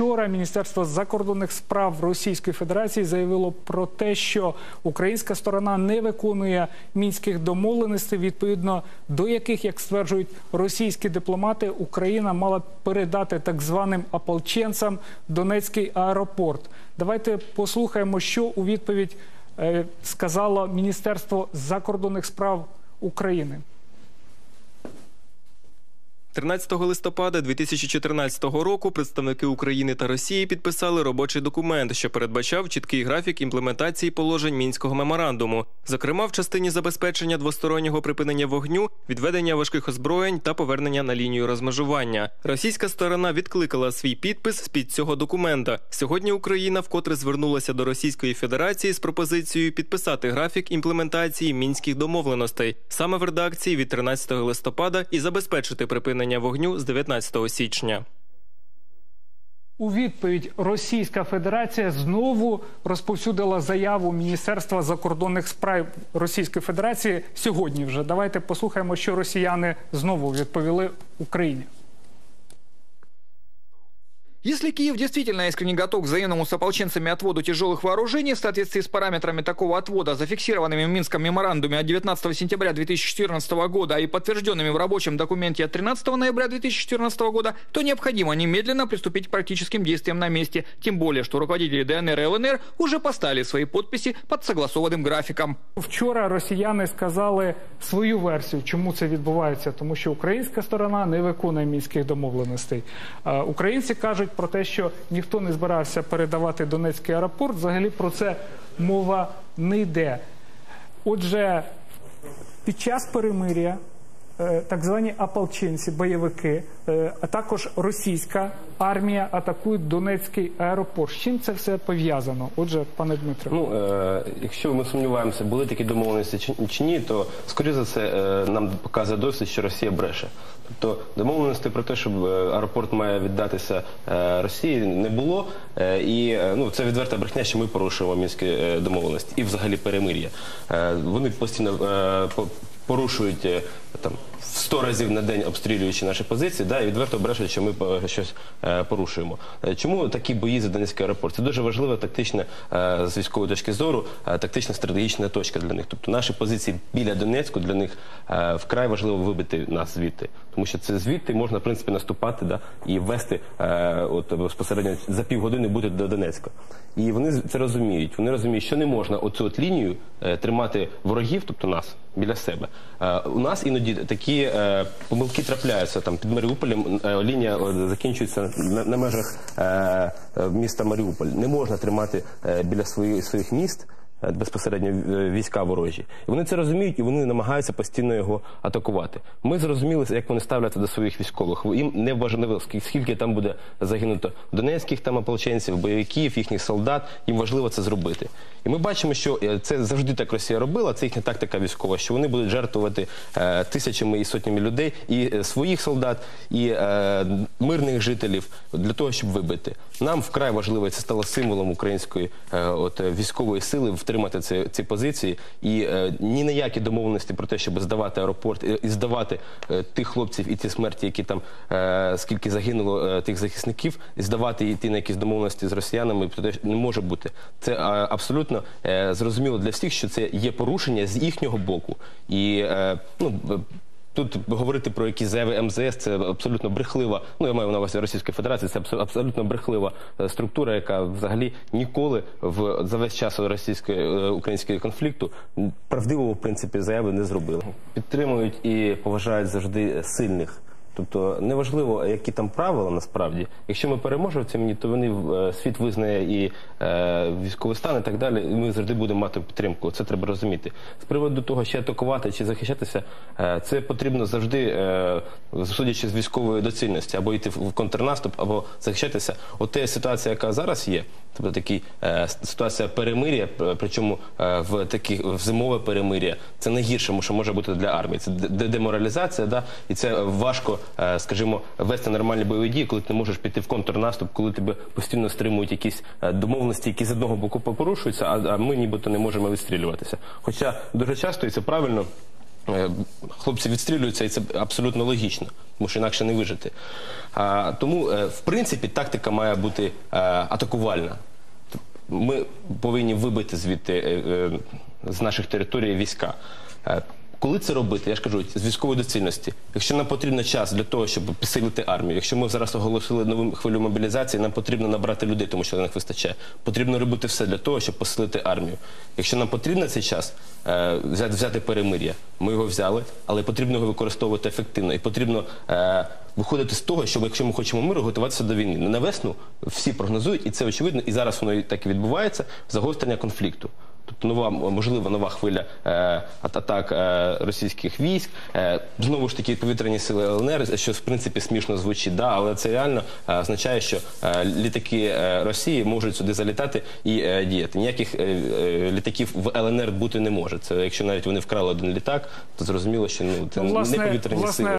вчора Міністерство закордонних справ Російської Федерації заявило про те, що українська сторона не виконує мінських домовленостей, відповідно до яких, як стверджують російські дипломати, Україна мала передати так званим ополченцям Донецький аеропорт. Давайте послухаємо, що у відповідь е, сказало Міністерство закордонних справ України. 13 листопада 2014 року представники України та Росії підписали робочий документ, що передбачав чіткий графік імплементації положень мінського меморандуму, зокрема в частині забезпечення двостороннього припинення вогню, відведення важких озброєнь та повернення на лінію розмежування. Російська сторона відкликала свій підпис з під цього документа. Сьогодні Україна вкотре звернулася до Російської Федерації з пропозицією підписати графік імплементації мінських домовленостей саме в редакції від 13 листопада і забезпечити припинення вогню з 19 січня. У відповідь Російська Федерація знову розповсюдила заяву Міністерства закордонних справ Російської Федерації сьогодні. Вже давайте послухаємо, що росіяни знову відповіли Україні. Если Киев действительно искренне готов к взаимному с ополченцами отводу тяжелых вооружений в соответствии с параметрами такого отвода, зафиксированными в Минском меморандуме от 19 сентября 2014 года и подтвержденными в рабочем документе от 13 ноября 2014 года, то необходимо немедленно приступить к практическим действиям на месте, тем более, что руководители ДНР и ЛНР уже поставили свои подписи под согласованным графиком. Вчора росіяни сказали свою версію, чому це відбувається, тому що українська сторона не виконує мінських домовленостей. Е, Українці кажуть Про те, що ніхто не збирався передавати Донецький аеропорт. Взагалі про це мова не йде. Отже, під час перемир'я так звані ополченці, бойовики, е, а також російська армія атакують Донецький аеропорт. З чим це все пов'язано? Отже, пане Дмитро. Ну, е, якщо ми сумніваємося, були такі домовленості чи, чи ні, то скоріше за все е, нам показує досвід, що Росія бреше. Тобто домовленості про те, що е, аеропорт має віддатися е, Росії, не було. Е, і е, ну, це відверта брехня, що ми порушуємо мінські е, домовленості і взагалі перемир'я. Е, вони постійно е, по- порушують там. В 100 разів на день обстрілюючи наші позиції, да, і відверто брешуть, що ми е, щось е, порушуємо. Е, Чому такі бої за Донецький аеропорт? Це дуже важлива тактична з військової точки зору, тактична стратегічна точка для них. Тобто наші позиції біля Донецьку для них вкрай важливо вибити нас звідти, тому що це звідти можна в принципі наступати да, і ввести е, от безпосередньо за півгодини бути до Донецька. І вони це розуміють. Вони розуміють, що не можна оцю от лінію тримати ворогів, тобто нас біля себе. Е, у нас іноді такі е, помилки трапляються там під Маріуполем. е, лінія закінчується на, межах міста Маріуполь. Не можна тримати біля своїх своїх міст. Е, Безпосередньо е, війська ворожі, і вони це розуміють, і вони намагаються постійно його атакувати. Ми зрозуміли, як вони ставляться до своїх військових. Їм не важливо, скільки- там буде загинуто донецьких там ополченців, бойовиків, їхніх солдат. Їм важливо це зробити. І ми бачимо, що е, це завжди так Росія робила. Це їхня тактика військова, що вони будуть жертвувати е, тисячами і сотнями людей, і своїх солдат, і е, мирних жителів для того, щоб вибити. Нам вкрай важливо, це стало символом української е, от військової сили втримати ці, ці позиції. І е, ні на які домовленості про те, щоб здавати аеропорт і, і здавати е, тих хлопців і ті смерті, які там е, скільки загинуло е, тих захисників, і здавати і йти на якісь домовленості з росіянами, про те, не може бути. Це е, абсолютно е, зрозуміло для всіх, що це є порушення з їхнього боку. І е, ну. Тут говорити про якісь заяви МЗС це абсолютно брехлива. Ну я маю на увазі Російської Федерації. Це абсолютно брехлива е, структура, яка взагалі ніколи в за весь час російської е, українського конфлікту правдивого в принципі заяви не зробила. Підтримують і поважають завжди сильних. Тобто неважливо, які там правила насправді. Якщо ми переможемо в цьому, то вони е, світ визнає і е, військовий стан, і так далі. І ми завжди будемо мати підтримку. Це треба розуміти. З приводу того, чи атакувати чи захищатися, е, це потрібно завжди, е, судячи з військової доцільності, або йти в контрнаступ, або захищатися. От те ситуація, яка зараз є, тобто такий е, ситуація перемир'я, причому е, в таких в зимове перемир'я, це найгірше, що може бути для армії. Це де- де- деморалізація, да, і це важко, скажімо, вести нормальні бойові дії, коли ти не можеш піти в контрнаступ, коли тебе постійно стримують якісь е, домовленості, які з одного боку порушуються, а, ми нібито не можемо відстрілюватися. Хоча дуже часто і це правильно. Е, Хлопці відстрілюються, і це абсолютно логічно, тому що інакше не вижити. Тому, е, в принципі, тактика має бути е, атакувальна. Ми повинні вибити звідти е, е, з наших територій війська. Коли це робити, я ж кажу, з військової доцільності. Якщо нам потрібен час для того, щоб посилити армію, якщо ми зараз оголосили нову хвилю мобілізації, нам потрібно набрати людей, тому що на них вистачає. Потрібно робити все для того, щоб посилити армію. Якщо нам потрібен цей час е, взяти, взяти перемир'я, ми його взяли, але потрібно його використовувати ефективно. І потрібно е, виходити з того, що якщо ми хочемо миру, готуватися до війни. На весну всі прогнозують, і це очевидно, і зараз воно так і відбувається загострення конфлікту. Тобто нова можливо нова хвиля е, атак е, російських військ. Е, знову ж таки повітряні сили ЛНР, що в принципі смішно звучить, да, але це реально е, означає, що е, літаки е, Росії можуть сюди залітати і е, діяти. Ніяких е, е, літаків в ЛНР бути не може. Це якщо навіть вони вкрали один літак, то зрозуміло, що ну це Ну, власне, не повітряні власне, сили.